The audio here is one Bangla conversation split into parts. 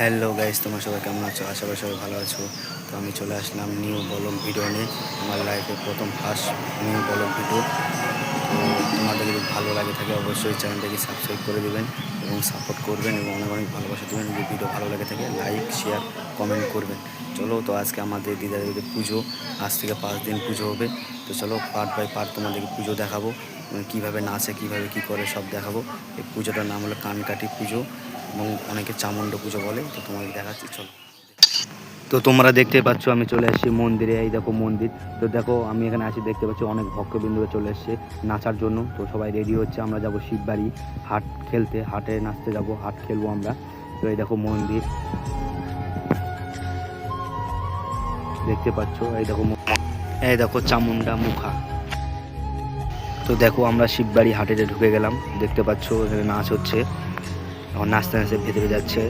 হ্যালো গাইস তোমার সবাই কেমন আছো? আশা করি সবাই ভালো আছো। তো আমি চলে আসলাম নিউ বলক ভিডিও নিয়ে। আমার লাইফে প্রথম ফার্স্ট নিউ বলক ভিডিও তোমাদের যদি ভালো লাগে থাকে, অবশ্যই চ্যানেলটাকে সাবস্ক্রাইব করে দেবেন এবং সাপোর্ট করবেন এবং অনেক অনেক ভালোবাসা দেবেন। যদি ভিডিও ভালো লাগে থাকে লাইক শেয়ার কমেন্ট করবেন। চলো তো আজকে আমাদের দিদা দিদাদের পুজো, আজ থেকে পাঁচ দিন পুজো হবে। তো চলো পার্ট বাই পার্ট তোমাদেরকে পুজো দেখাবো। এবং কীভাবে নাচে, কীভাবে কী করে সব দেখাবো। এই পুজোটার নাম হলো কানকাটি পুজো। এবং অনেকে চামুণ্ড পুজো বলে, তো তোমাদের দেখাচ্ছি, চলো। তো তোমরা দেখতে পাচ্ছ, আমি চলে এসেছি মন্দিরে, এই দেখো মন্দির। তো দেখো, আমি এখানে আছি, দেখতে পাচ্ছি, অনেক ভক্তবিন্দুরা চলে এসছে নাচার জন্য। তো সবাই রেডি হচ্ছে, আমরা যাব শিববাড়ি, হাট খেলতে, হাটে নাচতে যাব, হাট খেলব আমরা। তো এই দেখো মন্দির। দেখতে পাচ্ছ, এই দেখো এই দেখো চামুন্ডা মুখা। তো দেখো, আমরা শিববাড়ি হাটে ঢুকে গেলাম, দেখতে পাচ্ছ, এখানে নাচ হচ্ছে। এখন নাচতে নাচতে ভেতরে যাচ্ছে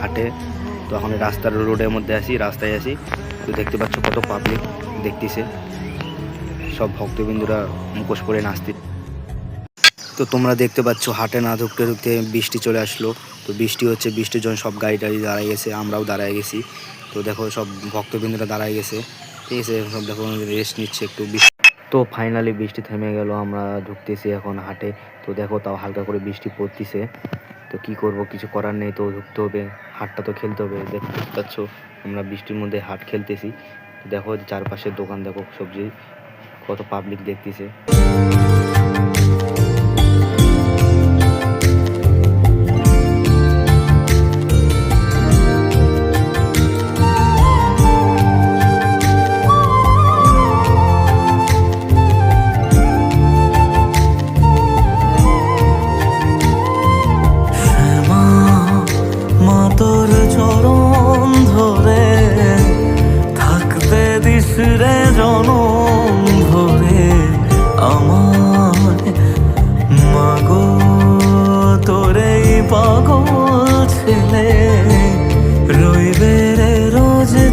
হাটে। তো এখন রাস্তার রোডের মধ্যে আসি রাস্তায় আসি তো দেখতে পাচ্ছ কত পাবলিক দেখতেছে। সব ভক্তবিন্দুরা মুখোশ পরে নাচতে তো তোমরা দেখতে পাচ্ছ হাটে না ঢুকতে ঢুকতে বৃষ্টি চলে আসলো। তো বৃষ্টি হচ্ছে, বৃষ্টির জন্য সব গাড়ি টাড়ি দাঁড়ায় গেছে, আমরাও দাঁড়ায় গেছি। তো দেখো সব ভক্তবিন্দুরা দাঁড়ায় গেছে। ঠিক আছে, সব দেখো রেস্ট নিচ্ছে একটু বৃষ্টি তো ফাইনালি বৃষ্টি থেমে গেল, আমরা ঢুকতেছি এখন হাটে। তো দেখো তাও হালকা করে বৃষ্টি পড়তিছে। তো কি করব? কিছু করার নেই তো ঢুকতে হবে, হাটটা তো খেলতে হবে। দেখতে পাচ্ছ, আমরা বৃষ্টির মধ্যে হাট খেলতেছি। দেখো, চারপাশের দোকান দেখো, সবজি, কত পাবলিক দেখতেছে।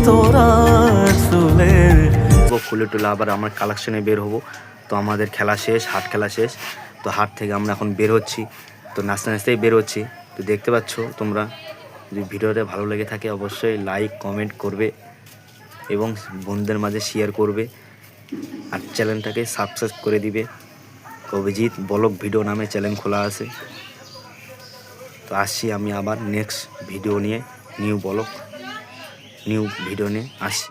তোরা ফুলে টুলে আবার আমার কালেকশনে বের হব। তো আমাদের খেলা শেষ, হাট খেলা শেষ। তো হাট থেকে আমরা এখন বের হচ্ছি। তো নাচতে নাচতেই বের হচ্ছি। তো দেখতে পাচ্ছ তোমরা, যদি ভিডিওটা ভালো লেগে থাকে অবশ্যই লাইক কমেন্ট করবে এবং বন্ধুদের মাঝে শেয়ার করবে। আর চ্যানেলটাকে সাবস্ক্রাইব করে দিবে। অভিজিৎ বলক ভিডিও নামে চ্যানেল খোলা আছে। তো আসছি আমি আবার নেক্সট ভিডিও নিয়ে। নিউ বলক নিউ ভিডিও নিয়ে আসছি।